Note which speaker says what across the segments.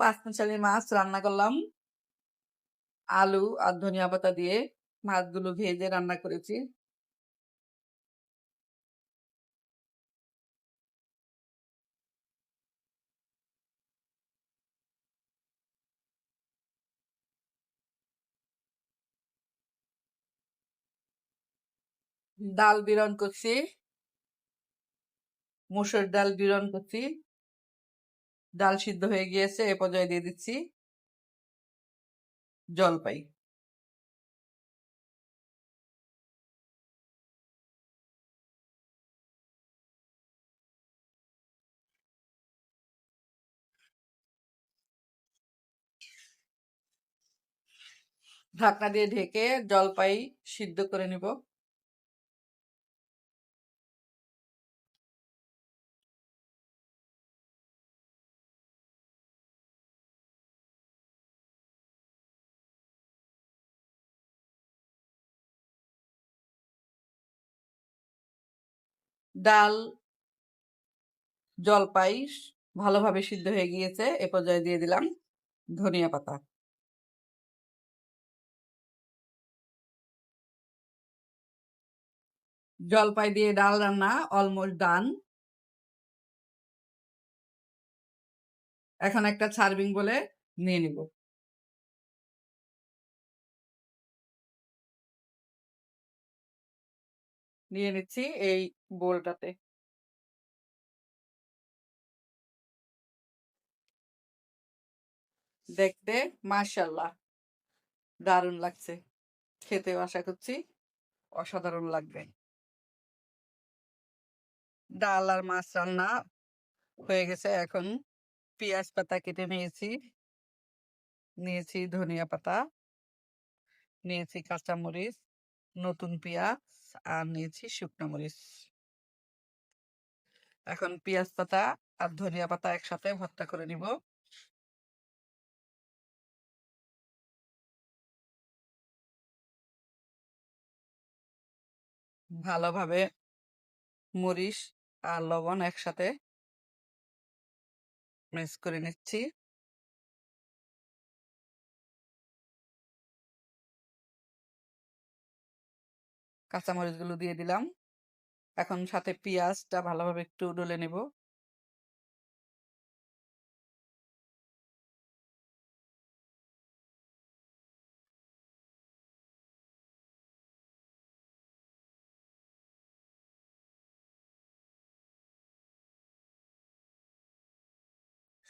Speaker 1: পাঁচমিশালি মাছ রান্না করলাম। আলু আর ধনিয়া পাতা দিয়ে মাছগুলো ভেজে রান্না করেছি। ডাল বিরন করছি। মুসুর ডাল বিরন করছি। ডাল সিদ্ধ হয়ে গিয়েছে, এ পর্যায়ে দিয়ে দিচ্ছি জলপাই। ঢাকনা দিয়ে ঢেকে জলপাই সিদ্ধ করে নিব। ডাল জলপাই ভালোভাবে সিদ্ধ হয়ে গিয়েছে, এ পর্যায়ে দিয়ে দিলাম ধনিয়া পাতা। জলপাই দিয়ে ডাল রান্না অলমোস্ট ডান এখন একটা সার্ভিং বলে নিয়ে নিব। নিয়ে নিচ্ছি এই বোলটাতে। দেখতে মাশাল্লাহ। দারুণ লাগছে। খেতে আশা করছি অসাধারণ লাগবে। ডাল আর মাছ রান্না হয়ে গেছে এখন। পেঁয়াজ পাতা কেটে নিয়েছি। নিয়েছি ধনিয়া পাতা। নিয়েছি কাঁচামরিচ। নতুন পেঁয়াজ আর নিয়েছি শুকনো মরিচ। এখন পেঁয়াজ পাতা আর ধনিয়া পাতা একসাথে ভর্তা করে নিব। ভালোভাবে মরিচ আর লবণ একসাথে মিক্স করে নিচ্ছি। কাঁচামরিচগুলো দিয়ে দিলাম। এখন সাথে পেঁয়াজটা ভালোভাবে একটু ডলে নেব।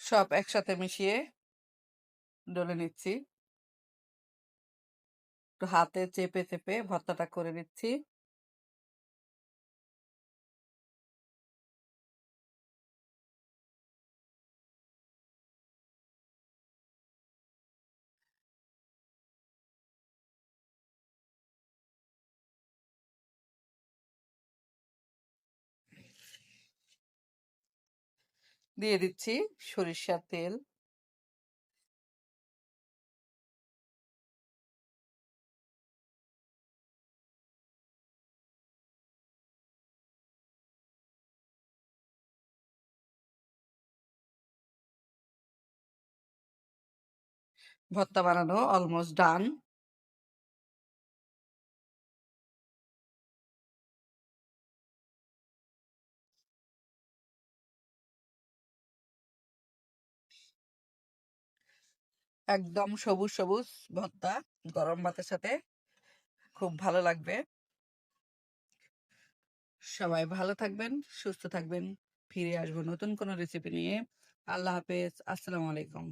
Speaker 1: সব একসাথে মিশিয়ে ডলে নিচ্ছি। একটু হাতে চেপে চেপে ভর্তাটা করে নিচ্ছি। দিয়ে দিচ্ছি সরিষার তেল। ভর্তা বানানো অলমোস্ট ডান একদম সবুজ সবুজ ভর্তা গরম ভাতের সাথে। খুব ভালো লাগবে। সবাই ভালো থাকবেন, সুস্থ থাকবেন। ফিরে আসব নতুন কোনো রেসিপি নিয়ে। আল্লাহ হাফেজ, আসসালামু আলাইকুম।